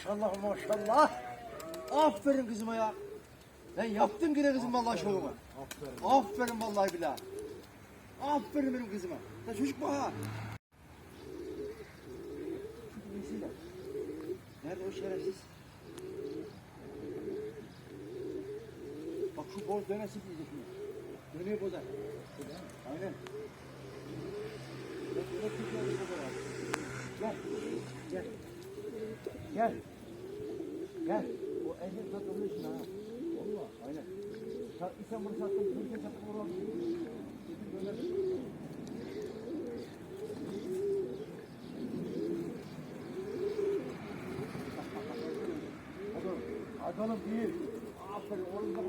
Maşallah maşallah. Aferin kızıma ya. Sen yaptın yine kızım vallahi şovumu. Aferin. Aferin vallahi billahi. Aferin benim kızıma. Sen çocuk mu ha? Nerede o şerefsiz? Bak şu boz dönesin diyecek şimdi. Dönüyor bozar. Aynen. Gel. Gel. Gel. Gel. O elini takılıyorsun ha. Valla. Aynen. Sa sen bunu sattın. Sen sattın. Bunu Hadi oğlum. Büyük. Aferin oğlum. Bak,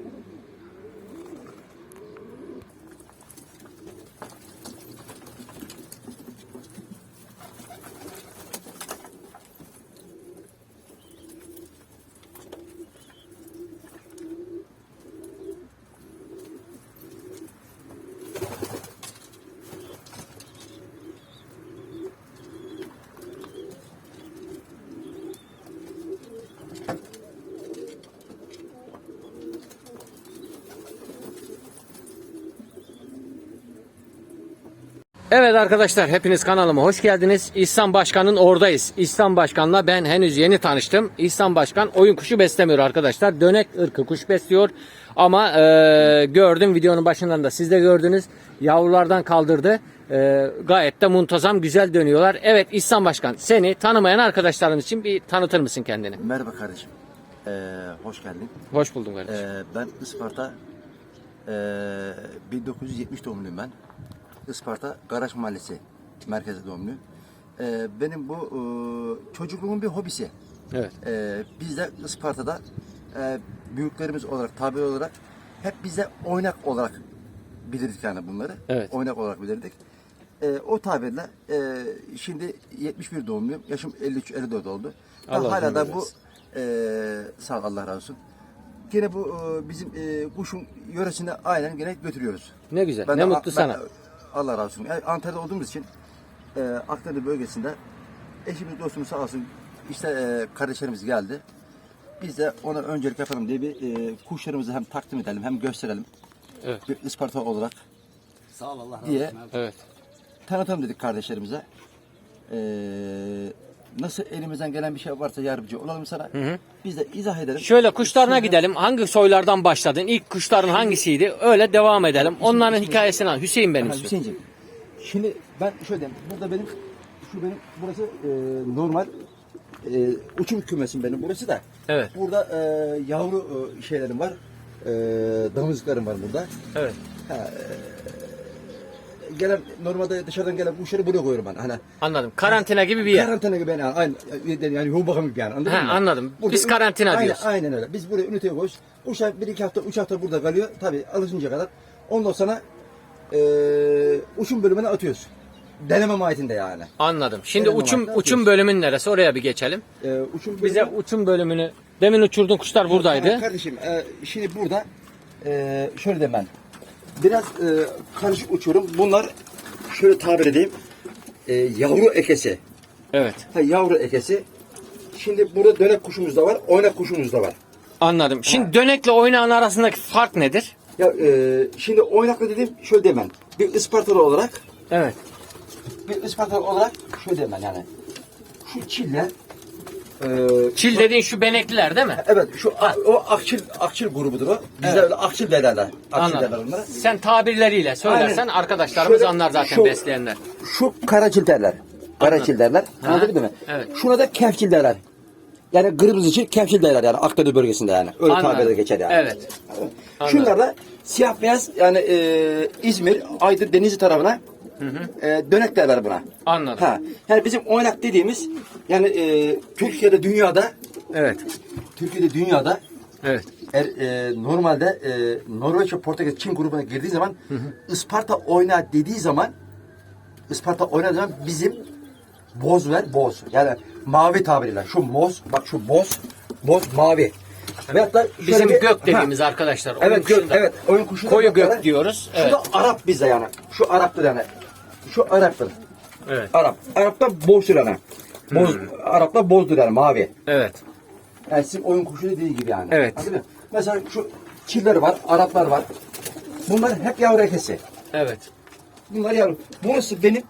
Evet arkadaşlar hepiniz kanalıma hoş geldiniz. İhsan Başkan'ın oradayız. İhsan Başkan'la ben henüz yeni tanıştım. İhsan Başkan oyun kuşu beslemiyor arkadaşlar. Dönek ırkı kuş besliyor. Ama e, gördüm videonun başından da siz de gördünüz. Yavrulardan kaldırdı. E, gayet de muntazam güzel dönüyorlar. Evet İhsan Başkan seni tanımayan arkadaşlarımız için bir tanıtır mısın kendini? Merhaba kardeşim. Ee, hoş geldin. Hoş buldum kardeşim. Ee, ben Isparta ee, 1970 doğumluyum ben. Isparta Garaj Mahallesi merkezi doğumluyum. Ee, benim bu ee, çocukluğumun bir hobisi. Evet. Ee, biz de Isparta'da ee, büyüklerimiz olarak, tabi olarak hep bize oynak olarak bilirdik yani bunları. Evet. Oynak olarak bilirdik. Ee, o tabirle ee, şimdi 71 doğumluyum. Yaşım 53-54 oldu. Allah hala da bu ee, sağ ol, Allah razı olsun. Gene bu ee, bizim ee, kuşun yöresine aynen gene götürüyoruz. Ne güzel. Ben ne de- mutlu ben- sana. Allah razı olsun. Yani Antalya'da olduğumuz için e, Akdeniz bölgesinde eşimiz dostumuz sağ olsun işte e, kardeşlerimiz geldi. Biz de ona öncelik yapalım diye bir e, kuşlarımızı hem takdim edelim hem gösterelim. Evet. Bir Isparta olarak Sağ ol Allah razı diye olsun abi. Evet. tanıtalım dedik kardeşlerimize. E, nasıl elimizden gelen bir şey varsa yardımcı olalım sana. Biz de izah edelim. Şöyle kuşlarına gidelim. Hangi soylardan başladın? İlk kuşların hangisiydi? Öyle devam edelim. Onların hikayesini al. Hüseyin benim Ha. Hüseyin'ciğim. Şimdi ben şöyle diyeyim. Burada benim şu benim burası e, normal e, uçum kümesim benim burası da. Evet. Burada e, yavru e, şeylerim var. E, damızlıklarım var burada. Evet. Gelen normalde dışarıdan gelen kuşları buraya koyuyorum ben. Hani Anladım. Karantina gibi bir yer. karantina gibi yani aynı yani yoğun bakım gibi yani anladın He, mı? anladım. Biz karantina aynen, diyoruz. Aynen öyle. Biz buraya üniteye koyuyoruz. Kuşlar bir iki hafta, üç hafta burada kalıyor. Tabii alışınca kadar. Ondan sonra e, uçum bölümüne atıyoruz. Deneme mahiyetinde yani. Anladım. Şimdi Benim uçum da uçum bölümün neresi? Oraya bir geçelim. E, uçum Bize bölümü- uçum bölümünü demin uçurduğun kuşlar Ha, buradaydı. Kardeşim e, şimdi burada e, şöyle de ben biraz e, karışık uçuyorum. Bunlar şöyle tabir edeyim. E, yavru ekesi. Evet. Ha, yavru ekesi. Şimdi burada dönek kuşumuz da var, oynak kuşumuz da var. Anladım. Şimdi dönekle oynağın arasındaki fark nedir? Ya e, şimdi oynaklı dediğim şöyle demem. Bir Ispartalı olarak, Evet. bir Ispartalı olarak şöyle demem yani. Şu çiller e, Çil dediğin şu benekliler değil mi? Evet şu a- o akçil akçil grubudur o. Bizde öyle akçil derler. Akçil derler Anladım. onlara. Sen tabirleriyle söylersen Aynen. arkadaşlarımız Şöyle anlar zaten şu- besleyenler. Şu karaçil derler. Karaçil derler. Anladın mı? evet. Şuna da kefçil derler. Yani kırmızı için kefçil derler yani Akdeniz bölgesinde yani. Öyle Anladım. tabirde geçer yani. Evet. Şunlar da siyah beyaz yani e, İzmir, Aydın, Denizli tarafına e, dönek derler buna. Anladım. Ha. Yani bizim oynak dediğimiz yani e, Türkiye'de dünyada Evet. Türkiye'de dünyada Evet. Er, e, normalde e, Norveç ve Portekiz Çin grubuna girdiği zaman Isparta oyna dediği zaman Isparta oynadığı zaman bizim boz ver boz. Yani mavi tabiriyle. Şu boz bak şu boz boz mavi. Veyahut da şöyle Bizim bir- gök dediğimiz Ha, arkadaşlar. oyun Evet gök evet oyun kuşu. Koyu gök diyoruz. Şu Evet. da Arap bize yani. Şu Arap'tır yani. Şu Arap'tır. Evet. Arap. Arap'ta bozdur yani. Boz, Arap'ta bozdur yani mavi. Evet. Yani sizin oyun kuşu dediği gibi yani. Evet. Mı? Mesela şu çiller var, Araplar var. Bunlar hep yavru ekesi. Evet. Bunlar yavru. Burası benim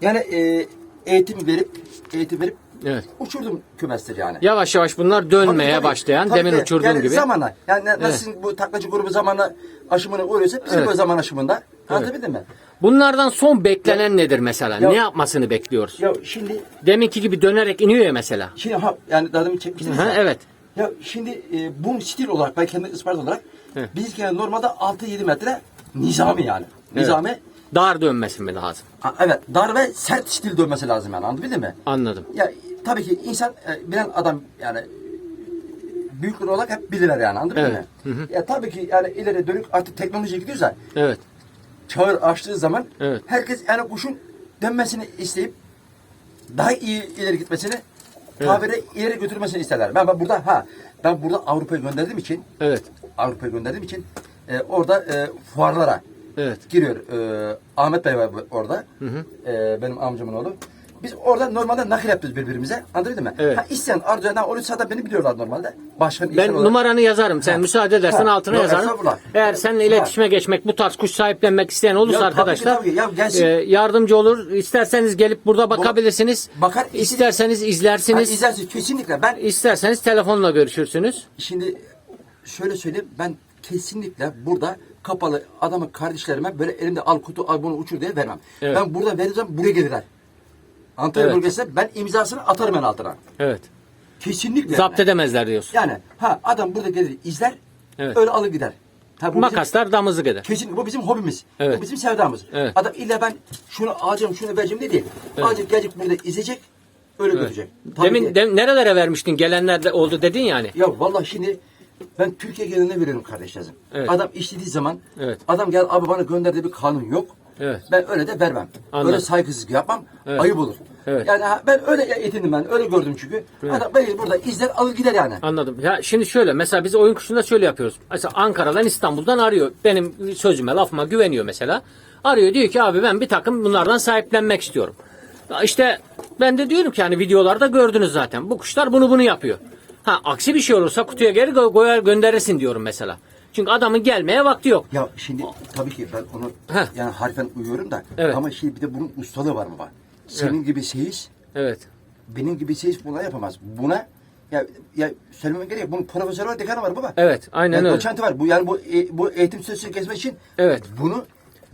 yani e, eğitim verip eğitim verip Evet. uçurdum kümestir yani. Yavaş yavaş bunlar dönmeye Tabii, tabii. başlayan Tabii demin de, uçurduğum yani gibi. Zamanla. Yani nasıl Evet. sizin bu taklacı grubu zamanla aşımını uğruyorsa bizim Evet. bu zaman aşımında. Anlatabildim mi? Bunlardan son beklenen nedir mesela? Ya- ne yapmasını bekliyoruz? Ya şimdi Deminki gibi dönerek iniyor ya mesela. şimdi ha yani daha demin çekmiştiniz Ha, ya. evet. Ya şimdi e, bu stil olarak ben kendi ısparat olarak Evet. biz yani normalde 6-7 metre nizami yani. Nizami Dar dönmesi mi lazım? Ha, evet dar ve sert stil dönmesi lazım yani anladın mi? Anladım. Ya tabii ki insan e, bilen adam yani büyükler olarak hep bilirler yani anladın Evet. mı? Ya tabii ki yani ileri dönük artık teknoloji gidiyorsa Evet. Çağır açtığı zaman Evet. herkes yani kuşun dönmesini isteyip daha iyi ileri gitmesini tabire ileri götürmesini isterler. Ben, ben burada ha ben burada Avrupa'ya gönderdiğim için Evet. Avrupa'ya gönderdiğim için e, orada e, fuarlara Evet. giriyor. E, Ahmet Bey var orada. E, benim amcamın oğlu. Biz orada normalde nakil yapıyoruz birbirimize. Anladın mı? Evet. Ha, isteyen arzu eden onu zaten beni biliyorlar normalde. Başkan Ben insan olarak- numaranı yazarım. Sen müsaade edersen Ha. altına Yok, yazarım. estağfurullah. Eğer seninle iletişime geçmek, bu tarz kuş sahiplenmek isteyen olursa tabii ki, arkadaşlar tabii. Ya, gelsin. e, yardımcı olur. İsterseniz gelip burada bakabilirsiniz. Bakar, İsterseniz Ha, izlersiniz. izlersin kesinlikle. Ben İsterseniz telefonla görüşürsünüz. Şimdi şöyle söyleyeyim ben kesinlikle burada kapalı adamın kardeşlerime böyle elimde al kutu al bunu uçur diye vermem. Evet. Ben burada vereceğim buraya gelirler. Antalya Evet. bölgesinde ben imzasını atarım ben altına. Evet. Kesinlikle. Zapt yani. edemezler diyorsun. Yani ha adam burada gelir izler Evet. öyle alır gider. Ha, bu bizim- Makaslar damızlık eder. Kesinlikle bu bizim hobimiz. Evet. Bu bizim sevdamız. Evet. Adam illa ben şunu alacağım şunu vereceğim diye değil. Azıcık gelecek burada izleyecek öyle götürecek. Tabii Demin ki- dem- nerelere vermiştin? Gelenler de oldu dedin yani. Ya vallahi şimdi ben Türkiye geneline veriyorum kardeşlerim. Evet. Adam işlediği zaman Evet. adam gel abi bana gönderdiği bir kanun yok. Evet. Ben öyle de vermem. Anladım. Öyle saygısızlık yapmam. Evet. Ayıp olur. Evet. Yani ben öyle yetindim ben. Öyle gördüm çünkü. Adam beni burada izler alır gider yani. Anladım. Ya şimdi şöyle mesela biz oyun kuşunda şöyle yapıyoruz. Mesela Ankara'dan İstanbul'dan arıyor. Benim sözüme lafıma güveniyor mesela. Arıyor diyor ki abi ben bir takım bunlardan sahiplenmek istiyorum. İşte ben de diyorum ki hani videolarda gördünüz zaten. Bu kuşlar bunu bunu yapıyor. Ha aksi bir şey olursa kutuya geri koyar gönderirsin diyorum mesela. Çünkü adamın gelmeye vakti yok. Ya şimdi tabii ki ben onu Heh. yani harfen uyuyorum da Evet. ama şimdi bir de bunun ustalığı var baba. Senin gibi seyis Evet. benim gibi seyis buna yapamaz. Buna ya ya söylemem gerek. Bunun profesörü var, dekanı var baba. Evet, aynen yani öyle. Doçenti var. Bu yani bu e, bu eğitim sözü kesmek için Evet. bunu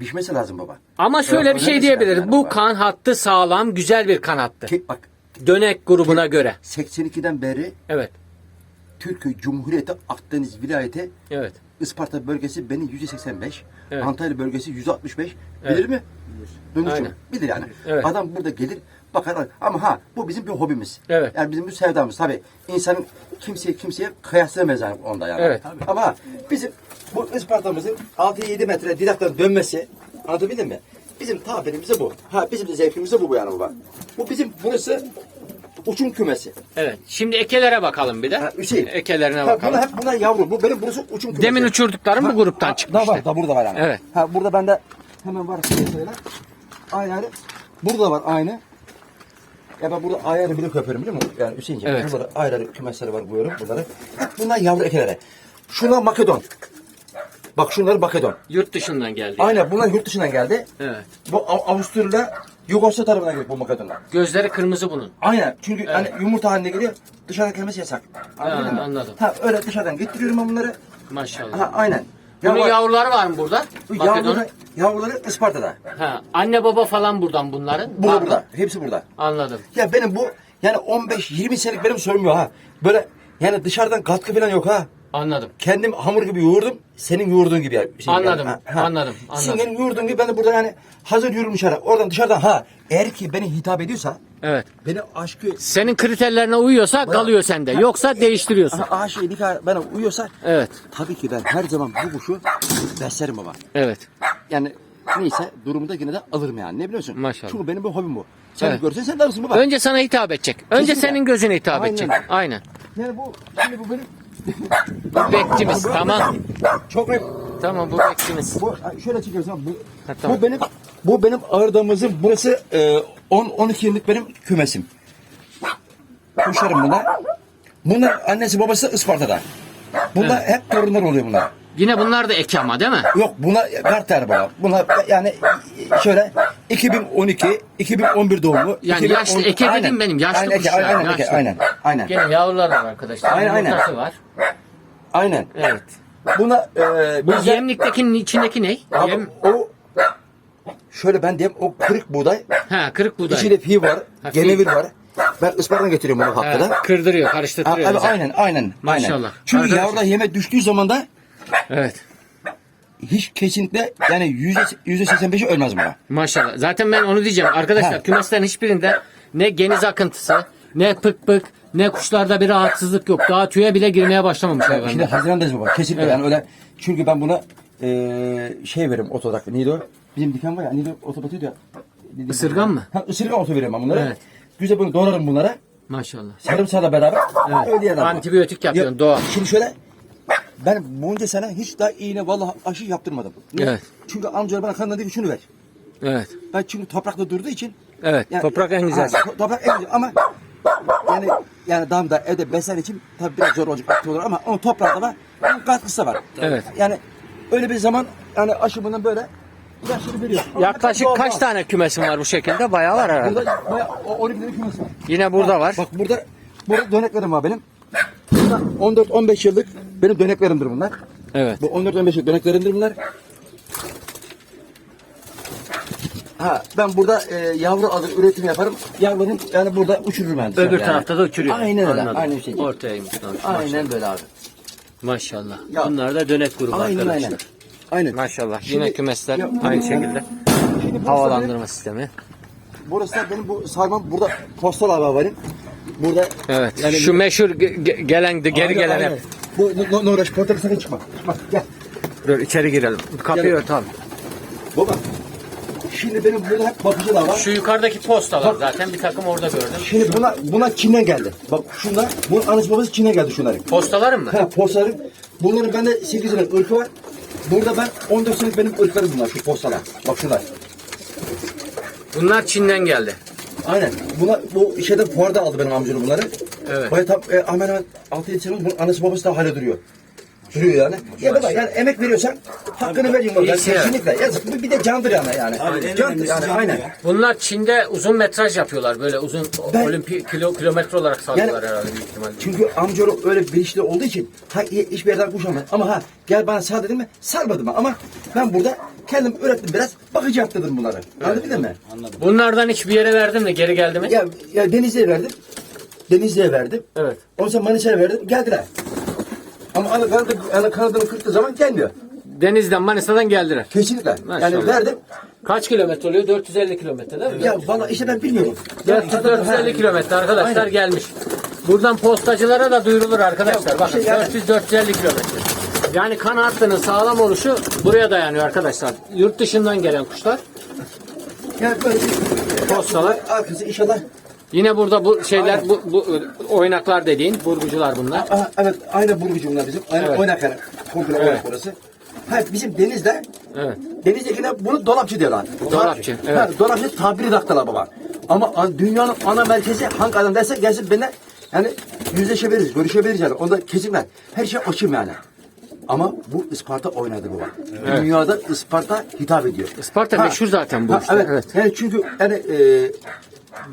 biçmesi lazım baba. Ama şöyle bir şey önemli diyebiliriz. yani Bu baba. kan hattı sağlam, güzel bir kan hattı. Ki, bak Dönek grubuna göre. 82'den beri Evet. Türkiye Cumhuriyeti Akdeniz vilayeti Evet. Isparta bölgesi beni %85, Evet. Antalya bölgesi %65. Bilir Evet. mi? Dönüşüm. Aynen. Bilir yani. Evet. Adam burada gelir bakar ama ha bu bizim bir hobimiz. Evet. Yani bizim bir sevdamız tabii. İnsanın kimseye kimseye kıyaslayamayız yani onda yani. Evet. Ama ha, bizim bu Isparta'mızın 6-7 metre didaktan dönmesi anlatabildim mi? Bizim tabirimiz de bu. Ha bizim de zevkimiz de bu, bu yani baba. Bu bizim burası uçum kümesi. Evet. Şimdi ekelere bakalım bir de. Ha, Hüseyin. Ekelerine Ha, bakalım. Bunlar hep bunlar yavru. Bu benim burası uçum kümesi. Demin uçurduklarım bu gruptan çıkmıştı. Da var, da burada var yani. Evet. Ha burada bende hemen var sayılar. Ayarı burada var aynı. Ya ben burada ayarı bile yapıyorum biliyor musun? Yani Hüseyin'ciğim. Evet. Burada ayarı kümesleri var buyurun bunları. Hep bunlar yavru ekelere. Şunlar Makedon. Bak şunlar Makedon. Yurt dışından geldi. Aynen bunlar yurt dışından geldi. Evet. Bu Av- Avusturya Yugoslavya tarafından geldi bu Makedonlar. Gözleri kırmızı bunun. Aynen. Çünkü hani yumurta haline geliyor. Dışarıdan gelmesi yasak. Anladın Ha, mı? anladım. Ha öyle dışarıdan getiriyorum ben bunları. Maşallah. Ha aynen. Bunun Yavru- yavruları var mı burada? Yavruları, yavruları Isparta'da. Ha, anne baba falan buradan bunların. Burada Var burada. Hepsi burada. Anladım. Ya benim bu yani 15-20 senelik benim sorunum yok ha. Böyle yani dışarıdan katkı falan yok ha. Anladım. Kendim hamur gibi yoğurdum. Senin yoğurduğun gibi. Yani. Şey, Anladım, yani, anladım, Senin anladım. Evet. beni aşkı Senin kriterlerine uyuyorsa kalıyor sende. Yoksa değiştiriyorsun. Aha, aşığı nikah bana uyuyorsa Evet. tabii ki ben her zaman bu kuşu beslerim baba. Evet. Yani neyse durumda yine de alırım yani. Ne biliyorsun? Maşallah. Çünkü benim bir hobim bu. Sen Evet. görsen sen de alırsın baba. Önce sana hitap edecek. Önce Kesinlikle. senin gözüne hitap Aynen. edecek. Aynen. Yani bu şimdi bu benim Bekçimiz. Tamam. çok hep Tamam bu bekçimiz. bu şöyle çekiyorsun bu Ha, tamam. bu benim bu benim ağırdığımızın burası e, 10 12 yıllık benim kümesim. Kuşlarım buna. Bunlar annesi babası Isparta'da. Bunlar hep torunlar oluyor bunlar. Yine bunlar da eki ama değil mi? Yok bunlar Karter baba. Bunlar yani şöyle 2012, 2011 doğumlu. Yani 2010 yaşlı, eke Aynen. dediğim benim, yaşlı aynen, kuşlar, Aynen, yaşlı. eke, aynen, aynen, Gene yavrular var arkadaşlar. Aynen, aynen. Yumurtası var. aynen. Evet. Buna e, Bu bize- yemliktekinin içindeki ne? Abi, Yem... o şöyle ben diyeyim o kırık buğday, Ha kırık buğday. içinde fi var, Ha, genevir var. Ben ıspartan getiriyorum bunu haftada. Ha, kırdırıyor, Ha, karıştırtıyor. abi, bize. aynen, aynen, Maşallah. aynen. Çünkü yavrular yeme düştüğü zaman da Evet. hiç kesinlikle yani yüzde yüzde seksen beşi ölmez buna. Maşallah. Zaten ben onu diyeceğim. Arkadaşlar Ha. kümeslerin hiçbirinde ne geniz akıntısı, ne pık pık, ne kuşlarda bir rahatsızlık yok. Daha tüye bile girmeye başlamamış Şimdi hayvanlar. Haziran'dayız baba. Kesinlikle Evet. yani öyle. Çünkü ben buna eee şey veririm otodak. Neydi o? Bizim diken var ya. Neydi o? Oto batıyordu ya. Neydi? Isırgan mı? Ha ısırgan oto veriyorum ben bunlara. Evet. Güzel böyle doğrarım bunlara. Maşallah. Sarımsakla beraber. Evet. Öyle. Antibiyotik yapıyorsun, Ya, doğal. Şimdi şöyle. Ben bunca sene hiç daha iğne vallahi aşı yaptırmadım. Niye? Evet. Çünkü amcalar bana kanına dedi ki şunu ver. Evet. Ben çünkü toprakta durduğu için Evet. Yani- toprak en güzel. Ha, toprak en güzel ama yani yani damda evde besler için tabii biraz zor olacak aktif olur ama onun toprağında var. Onun katkısı da var. Evet. Yani öyle bir zaman yani aşımının böyle veriyor. Ama Yaklaşık doğal, kaç tane kümesin var bu şekilde? Bayağı var herhalde. Burada bayağı o- 12 tane kümesi var. Yine burada var. Bak burada burada döneklerim var benim. Bunlar 14-15 yıllık benim döneklerimdir bunlar. Evet. Bu 14-15 yıllık döneklerimdir bunlar. Ha ben burada e, yavru alır üretim yaparım. Yavrularım yani burada uçururum ben. Öbür yani. tarafta da uçuruyor. Aynen öyle. Anladım. Aynen şey. Ortaya yumurtlamış. Aynen böyle abi. Maşallah. Ya. Bunlar da dönek grubu Aynen arkadaşlar. aynen. Aynen. Maşallah. Şimdi- Yine kümesler Ya, aynı şekilde. Havalandırma sistemi. Benim, burası da benim bu sarmam burada postal abi varım. Burada Evet. Yani- Şu meşhur ge- ge- gelen geri Aynen, gelen aynen. hep. Bu no, no, no rush portal sakın çıkma. Çıkma gel. Dur içeri girelim. Kapıyı Gel. ört abi. Baba. Şimdi benim burada hep bakıcılar var. Şu yukarıdaki postalar zaten bir takım orada gördüm. Şimdi buna buna Çin'den geldi. Bak şunlar, bunun anası babası Çin'den geldi şunların. Postaların mı? Ha postalarım. Bunların bende 8 yıllık ırkı var. Burada ben 14 senelik benim ırklarım bunlar şu postalar. Bak şunlar. Bunlar Çin'den geldi. Aynen. Buna bu şeyden fuarda aldı benim amcam bunları. Evet. Baya tam e, hemen hemen 6-7 sene oldu. Bunun anası babası da hala duruyor. Duruyor yani. Ya baba yani emek veriyorsan hakkını verin baba. İyisi yani. Kesinlikle. Yazık. Bir- Bir de candır yani. yani. candır yani aynen. Bunlar Çin'de uzun metraj yapıyorlar. Böyle uzun Ben- olimpi kilo, kilometre olarak salıyorlar herhalde büyük ihtimalle. Çünkü amcaoğlu öyle bilinçli olduğu için ha, hiçbir yerden kuş almadı. Ama ha gel bana sal dedim mi sarmadım ama ben burada kendim öğrettim biraz bakıcı yaptırdım bunları. Anladın mı? Bunlardan hiçbir yere verdim mi? Geri geldi mi? Ya, ya Denizli'ye verdim. Denizli'ye verdim. Evet. Ondan sonra Manisa'ya verdim. Geldiler. Ama ana kanadı, ana kanadını kırdığı zaman gelmiyor. Denizden Manisa'dan geldiler. Kesinlikle. Maşallah. Yani verdim. Kaç kilometre oluyor? 450 kilometre değil mi? Ya valla işte ben bilmiyorum. 400 450 kilometre arkadaşlar Aynen. gelmiş. Buradan postacılara da duyurulur arkadaşlar. Ya, Bakın şey yani- 400 450 kilometre. Yani kan hattının sağlam oluşu buraya dayanıyor arkadaşlar. Yurt dışından gelen kuşlar. Yani böyle Postalar. arkası inşallah. Yine burada bu şeyler bu, bu oynaklar dediğin burgucular bunlar. Aa, evet aynı burgucu bunlar bizim. Aynı Evet. oynak yani. Komple oynak burası. Ha bizim denizde Evet. Denizdekiler bunu dolapçı diyorlar. Dolapçı, evet. Ha, dolapçı tabiri taktılar baba. Ama dünyanın ana merkezi hangi adam derse gelsin benimle yani yüzleşebiliriz, görüşebiliriz yani. Onda kesinler. Her şey açım yani. Ama bu Isparta oynadı baba. Dünyada Isparta hitap ediyor. Isparta meşhur zaten bu işte, Evet. evet. Yani çünkü yani e,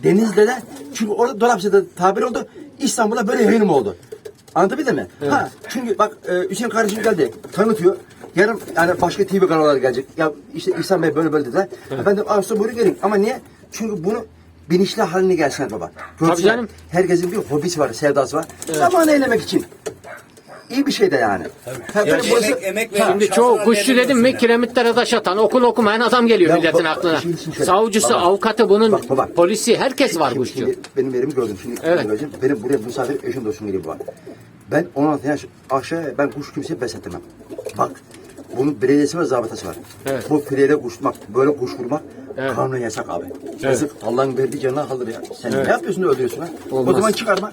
Denizli'de de çünkü orada Dolapçı'da tabir oldu. İstanbul'da böyle yayınım oldu. Anlatabildim mi? Ha, çünkü bak e, Hüseyin kardeşim geldi. Tanıtıyor. Yarın yani başka TV kanalları gelecek. Ya işte İhsan Bey böyle böyle dediler. Ben de Ağustos buyurun gelin. Ama niye? Çünkü bunu bilinçli haline gelsinler baba. Görsünler. canım. Herkesin bir hobisi var, sevdası var. Zaman eylemek için. İyi bir şey de yani. Ha, benim burası- emek- emek ve- Ha, Şimdi çoğu kuşçu dedim mi kiremitlere taş atan, okul okumayan adam geliyor Ya milletin bak- aklına. şimdi- şimdi şöyle- Savcısı, baba. avukatı bunun Bak baba. polisi herkes var Şimdi- kuşçu. Şimdi benim yerimi gördüm. Şimdi Evet. göreceğim. Benim buraya misafir eşim dostum geliyor bu an. Ben 16 yaş aşağı ben kuş kimseye besletmem. Bak bunun belediyesi var, zabıtası var. Evet. Bu filede kuşmak, böyle kuş vurmak Evet. kanun yasak abi. Yazık. Allah'ın verdiği canına kalır ya. Sen Evet. ne yapıyorsun da öldürüyorsun ha? Olmaz. O zaman çıkarma.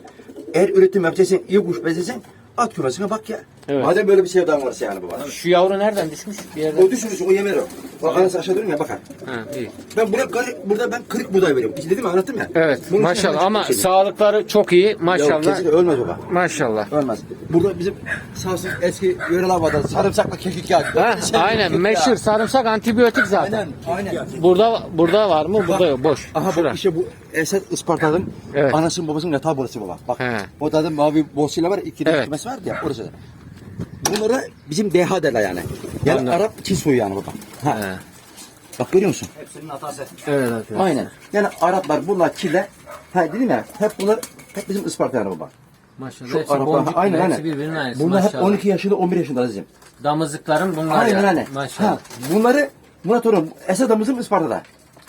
Eğer üretim yapacaksan, iyi kuş beslesen at kümesine bak ya. Evet. Madem böyle bir sevdan varsa yani baba. Şu yavru nereden düşmüş? Bir yerden. O düşürürsün, o yemer o. Bak anası aşağı dönüyor ya bakar. Ha, iyi. Ben kırık, burada ben kırık buğday veriyorum. İşte dedim ya anlattım ya. Evet Bunun için maşallah hemen ama çıkıyor sağlıkları çok iyi şimdi. Yok maşallah. kesinlikle ölmez baba. Maşallah. Ölmez. Burada bizim sağ olsun eski yörel havada sarımsakla kekik yağı. Ha, aynen meşhur sarımsak antibiyotik zaten. Aynen. Aynen. Burada burada var mı? Burada yok. Boş. Aha Şura. bu işte bu Esat Isparta'nın Evet. anasının babasının yatağı burası baba. Bak. He. O da mavi boğazıyla var. iki Evet. evet. vardı ya orası. Bunlara bizim deha derler yani. Yani Anladım. Arap Çin soyu yani baba. Ha. He. Bak görüyor musun? Hepsinin hatası. Evet arkadaşlar. Aynen. Yani Araplar bunlar Çin'le. Ha dedim ya hep bunlar hep bizim Isparta yani baba. Maşallah. Şu Hepsi Araplar boncuklu, aynen hepsi aynen. birbirinin aynısı. Bunlar hep maşallah. 12 yaşında 11 yaşında azizim. Damızlıkların bunlar Aynen ya. aynen. Maşallah. Ha, bunları Murat Orhan Esad'ımızın Isparta'da.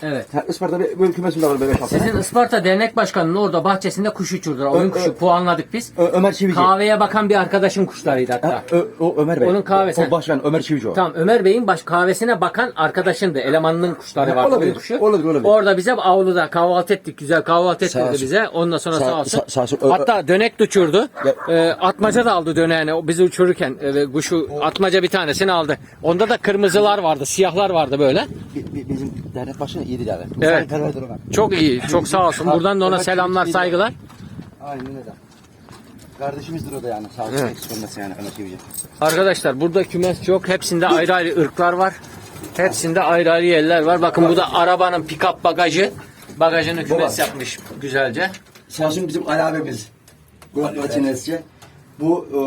Evet. Ha, Isparta'da bir- böyle kümesinde var 5 6 Sizin Isparta Dernek Başkanı'nın orada bahçesinde kuş uçurdular. Oyun Ö- kuşu ö- puanladık biz. Ö- Ömer Çivici. Kahveye bakan bir arkadaşın kuşlarıydı hatta. Ha, Ö- o Ömer Bey. Onun kahvesi. O başkan Ömer Çivici o. Tamam Ömer Bey'in baş kahvesine bakan arkadaşındı. Elemanının kuşları Ha, vardı. olabilir, oyun kuşu. olabilir, olabilir. Orada bize avluda kahvaltı ettik. Güzel kahvaltı ettirdi olsun. bize. Ondan sonra sağ, Sağ- olsun. sağ- sağ olsun. Ö- Hatta dönek de uçurdu. Ee, atmaca da aldı döneğini. O bizi uçururken e, kuşu atmaca bir tanesini aldı. Onda da kırmızılar vardı, siyahlar vardı böyle. Bi- bi- bizim dernek başkanı iyiydi yani. Evet. Çok iyi, çok sağ olsun. Buradan da ona selamlar, saygılar. Aynen öyle. Kardeşimizdir o da yani. Sağ olsun. Evet. Eksik olmasın yani Çivici. Arkadaşlar burada kümes çok. Hepsinde ayrı ayrı ırklar var. Hepsinde ayrı ayrı yerler var. Bakın bu da arabanın pick-up bagajı. Bagajını kümes Baba. yapmış güzelce. Sağ olsun bizim Ali abimiz. Gulat Çinesçi. Bu e,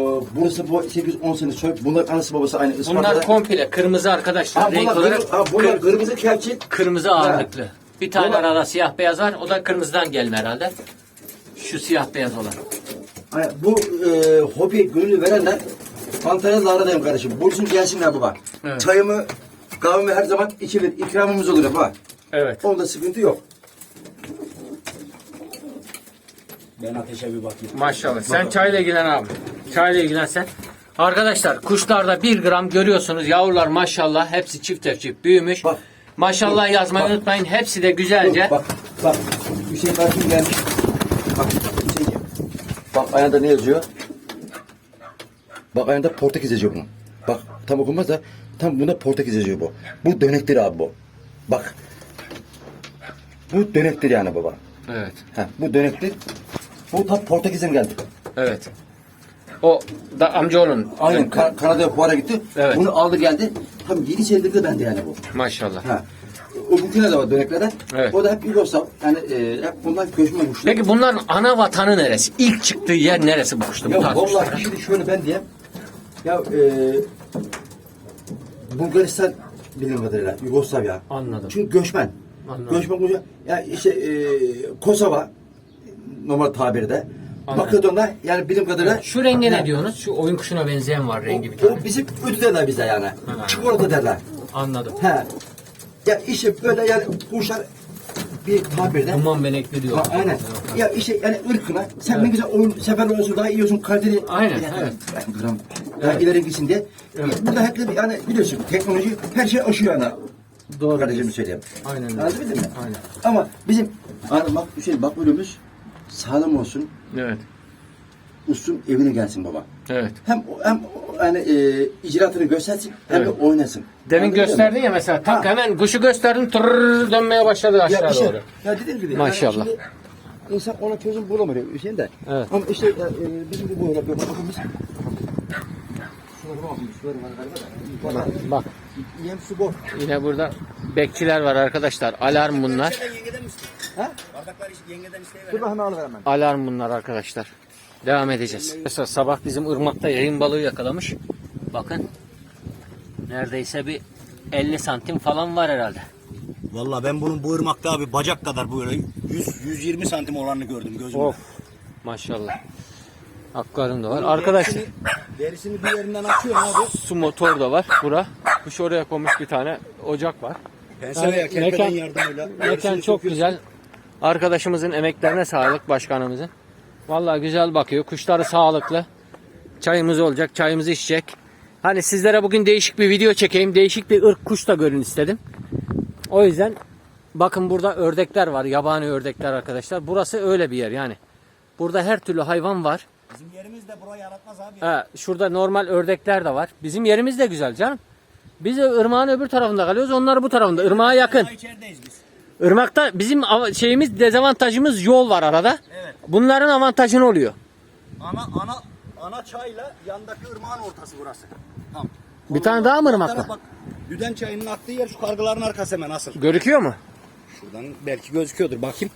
burası bu 810 sene soy. Bunlar anası babası aynı Isparta'da. Bunlar komple kırmızı arkadaşlar. Ha, Renk bunlar, olarak kırmızı, ha, bunlar kır- kırmızı kelçin. kırmızı ağırlıklı. Bir tane Bunlar- arada siyah beyaz var. O da kırmızıdan gelme herhalde. Şu siyah beyaz olan. Hani bu e, hobi gönül verenler Antalya'da kardeşim. Bulsun gelsinler baba. Evet. Çayımı, kahvemi her zaman içilir. İkramımız olur baba. Evet. Onda sıkıntı yok. Ben ateşe bir bakayım. Maşallah. Sen çayla ilgilen abi. Çayla ilgilen sen. Arkadaşlar kuşlarda 1 gram görüyorsunuz. Yavrular maşallah hepsi çift çift büyümüş. Bak. Maşallah yazmayı Bak. unutmayın. Hepsi de güzelce. Bak, bak. Hüseyin kardeşim gelmiş. Bak, Hüseyin. Bak ayağında ne yazıyor? Bak ayağında Portekiz yazıyor bunun. Bak tam okunmaz da tam bunda Portekiz yazıyor bu. Bu dönektir abi bu. Bak. Bu dönektir yani baba. Evet. Ha, bu dönektir. Bu tam Portekiz'den geldi. Evet. O da amcaoğlunun. Aynen Ka- Kanada'ya fuara gitti. Evet. Bunu aldı geldi. Tam 7 senedir de bende yani bu. Maşallah. Ha. O bugüne de var döneklerde. Evet. O da hep Yugoslav. Yani e, hep bunlar göçmen kuşlar. Peki bunların ana vatanı neresi? İlk çıktığı yer neresi bu kuşta? Ya vallahi şimdi şöyle ben diyeyim. Ya e, Bulgaristan bildiğim kadarıyla Yugoslavya. Anladım. Çünkü göçmen. Anladım. Göçmen kuşlar. Ya işte e, Kosova normal tabirde. Anladım. Makedonya yani bildiğim kadarıyla. Şu renge Ha, ne diyorsunuz? Şu oyun kuşuna benzeyen var rengi bir tane. o bizim ödü derler bize yani. Çikolata derler. Anladım. He. Ya işte böyle yani kuşlar bir tabirde. Duman benekli diyor. Ha, aynen. Ya işte yani ırkına sen ne güzel oyun sefer olsun daha iyi olsun kaliteli. Aynen, dakika, evet. gram daha ileri gitsin diye. Burada hep yani biliyorsun teknoloji her şey aşıyor yani. Doğru. Kardeşimi söyleyeyim. Aynen öyle. Anladın mı? Aynen. Ama bizim hani bak Hüseyin bak bölümümüz sağlam olsun. Evet. Usun evine gelsin baba. Evet. Hem hem yani e, icraatını göstersin hem de oynasın. Demin Anladın gösterdin ya mesela tak Ha. hemen kuşu gösterdin tırrrr dönmeye başladı aşağı Ya, işte, doğru. ya dediğim gibi. Maşallah. Yani şimdi insan ona çözüm bulamıyor Hüseyin de. Evet. Ama işte ya, e, bizim de böyle bir bakımız. Var galiba da. Bak Yem su bol. yine burada bekçiler var arkadaşlar. Alarm bunlar. Yengeden iste. Yengeden isteyiver. Dur bakayım alıver hemen. Alarm bunlar arkadaşlar. Devam edeceğiz. Mesela sabah bizim ırmakta yayın balığı yakalamış. Bakın. Neredeyse bir 50 santim falan var herhalde. Valla ben bunun bu ırmakta abi bacak kadar böyle 100 120 santim olanını gördüm gözümle. Of. Maşallah. Akvaryum da var. Arkadaşlar Derisini, derisini bir yerinden açıyor abi. su motor da var. Bura. Kuş oraya konmuş bir tane ocak var. Pense veya mekan- kerpeden yardımıyla. Mekan çok sokuyorsun. güzel. Arkadaşımızın emeklerine sağlık başkanımızın. Vallahi güzel bakıyor. Kuşları sağlıklı. Çayımız olacak. Çayımızı içecek. Hani sizlere bugün değişik bir video çekeyim. Değişik bir ırk kuş da görün istedim. O yüzden bakın burada ördekler var. Yabani ördekler arkadaşlar. Burası öyle bir yer yani. Burada her türlü hayvan var. Bizim yerimiz de burayı yaratmaz abi. Ha, şurada normal ördekler de var. Bizim yerimiz de güzel canım. Biz ırmağın öbür tarafında kalıyoruz. Onlar bu tarafında. Irmağa yakın. Daha içerideyiz biz. Irmakta bizim av- şeyimiz dezavantajımız yol var arada. Evet. Bunların avantajı ne oluyor? Ana ana ana çayla yandaki ırmağın ortası burası. Tam. Bir tane daha mı ırmak Bak, var? Bak, Düden çayının aktığı yer şu kargıların arkası hemen asıl. Görüküyor mu? Şuradan belki gözüküyordur bakayım.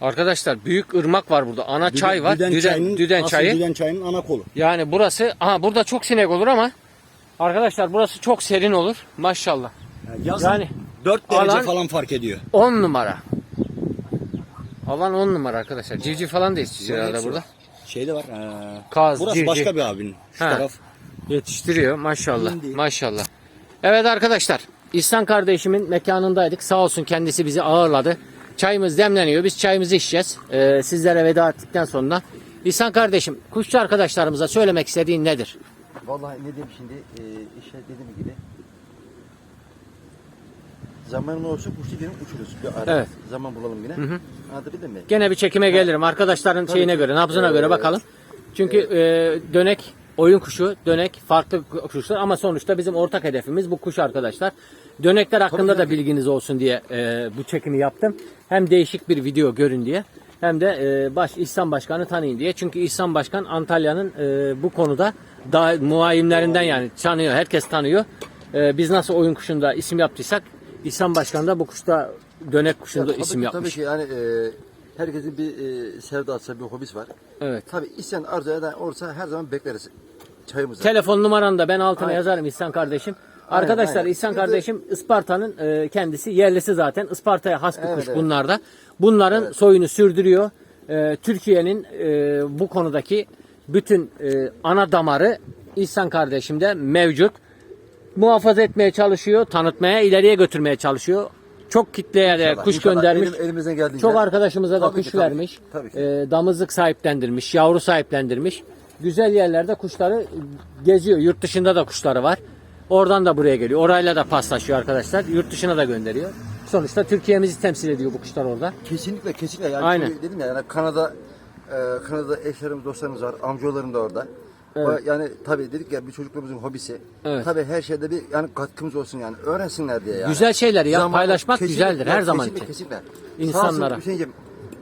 Arkadaşlar büyük ırmak var burada. Ana çay var. Düden, çayının, düden asıl çayı. Düden çayının ana kolu. Yani burası aha burada çok sinek olur ama arkadaşlar burası çok serin olur. Maşallah. Yani yazın Yani 4 derece alan- falan fark ediyor. 10 numara. Alan 10 numara arkadaşlar. Civciv falan da yetiştiriyor arada hepsi burada. var. Şeyde var. ee, Kaz, burası civciv. başka bir abinin. Şu Ha. taraf. Yetiştiriyor maşallah. Hindi. Maşallah. Evet arkadaşlar İhsan kardeşimin mekanındaydık. Sağ olsun kendisi bizi ağırladı. Çayımız demleniyor. Biz çayımızı içeceğiz. Ee, sizlere veda ettikten sonra. İhsan kardeşim kuşçu arkadaşlarımıza söylemek istediğin nedir? Vallahi ne diyeyim şimdi e, işte dediğim gibi zamanın olursa kuşu gelin uçuruz. Bir ara Evet. zaman bulalım yine. Anlatabildim mi? Gene bir çekime gelirim. Arkadaşların şeyine göre, nabzına göre bakalım. Çünkü e, dönek oyun kuşu, dönek farklı kuşlar ama sonuçta bizim ortak hedefimiz bu kuş arkadaşlar. Dönekler hakkında da bilginiz olsun diye e, bu çekimi yaptım. Hem değişik bir video görün diye hem de e, baş İhsan Başkan'ı tanıyın diye. Çünkü İhsan Başkan Antalya'nın e, bu konuda daha muayimlerinden yani tanıyor. Herkes tanıyor. E, biz nasıl oyun kuşunda isim yaptıysak İhsan Başkan da bu kuşta dönek kuşunda tabii isim ki, yapmış. Tabii ki yani e, herkesin bir e, sevdası, bir hobisi var. Evet. Tabii isteyen arzu eden olursa her zaman bekleriz çayımızı. Telefon numaranı da ben altına Aynen. yazarım İhsan kardeşim. Arkadaşlar aynen. İhsan kardeşim Isparta'nın e, kendisi yerlisi zaten. Isparta'ya has bir Evet, kuş evet. bunlar da. Bunların soyunu sürdürüyor. E, Türkiye'nin e, bu konudaki bütün e, ana damarı İhsan kardeşimde mevcut. Muhafaza etmeye çalışıyor, tanıtmaya, ileriye götürmeye çalışıyor. Çok kitleye de İnşallah, kuş inşallah. göndermiş. Elim- elimizden geldiğince. Çok arkadaşımıza da Tabii kuş ki, tabii. vermiş. Tabii ki. E, damızlık sahiplendirmiş, yavru sahiplendirmiş. Güzel yerlerde kuşları geziyor. Yurt dışında da kuşları var. Oradan da buraya geliyor. Orayla da paslaşıyor arkadaşlar. Yurt dışına da gönderiyor. Sonuçta Türkiye'mizi temsil ediyor bu kuşlar orada. Kesinlikle kesinlikle yani Aynen. dedim ya yani Kanada e, Kanada eşlerim dostlarımız var amcalarım da orada. Evet. Yani tabii dedik ya bir çocukluğumuzun hobisi. Evet. Tabii her şeyde bir yani katkımız olsun yani öğrensinler diye yani. Güzel şeyler ya, Zaman- paylaşmak kesinlikle, güzeldir her zaman kesinlikle, için. Kesinlikle. İnsanlara. Sağ olsun Hüseyin'cim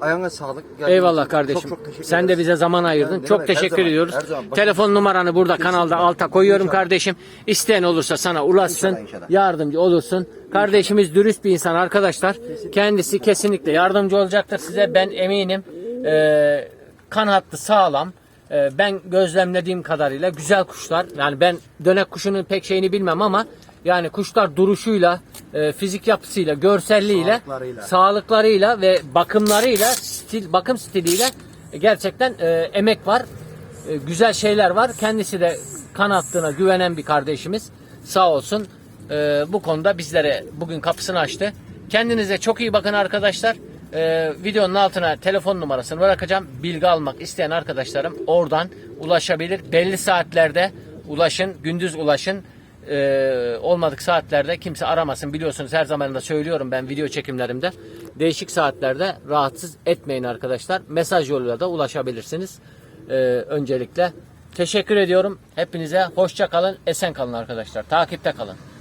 ayağına sağlık. Geldiğin Eyvallah kardeşim. Çok çok teşekkür Sen de ederiz. bize zaman ayırdın. Yani ne Çok demek, her teşekkür zaman, ediyoruz. her zaman. Bakın- Telefon numaranı burada kanalda alta koyuyorum İnşallah. kardeşim. İsteyen olursa sana ulaşsın. İnşallah, inşallah. Yardımcı olursun. Kardeşimiz dürüst bir insan arkadaşlar. Kendisi kesinlikle yardımcı olacaktır size. Ben eminim. Ee, kan hattı sağlam. Ee, ben gözlemlediğim kadarıyla güzel kuşlar. Yani ben dönek kuşunun pek şeyini bilmem ama yani kuşlar duruşuyla, e, fizik yapısıyla, görselliğiyle, Sağlıklarıyla. sağlıklarıyla ve bakımlarıyla, stil bakım stiliyle gerçekten e, emek var. E, güzel şeyler var. Kendisi de kan attığına güvenen bir kardeşimiz. Sağ olsun. E, bu konuda bizlere bugün kapısını açtı. Kendinize çok iyi bakın arkadaşlar. E, videonun altına telefon numarasını bırakacağım. Bilgi almak isteyen arkadaşlarım oradan ulaşabilir. Belli saatlerde ulaşın, gündüz ulaşın. E, olmadık saatlerde kimse aramasın. Biliyorsunuz her zaman da söylüyorum ben video çekimlerimde. Değişik saatlerde rahatsız etmeyin arkadaşlar. Mesaj yoluyla da ulaşabilirsiniz. E, öncelikle teşekkür ediyorum. Hepinize hoşça kalın, esen kalın arkadaşlar. Takipte kalın.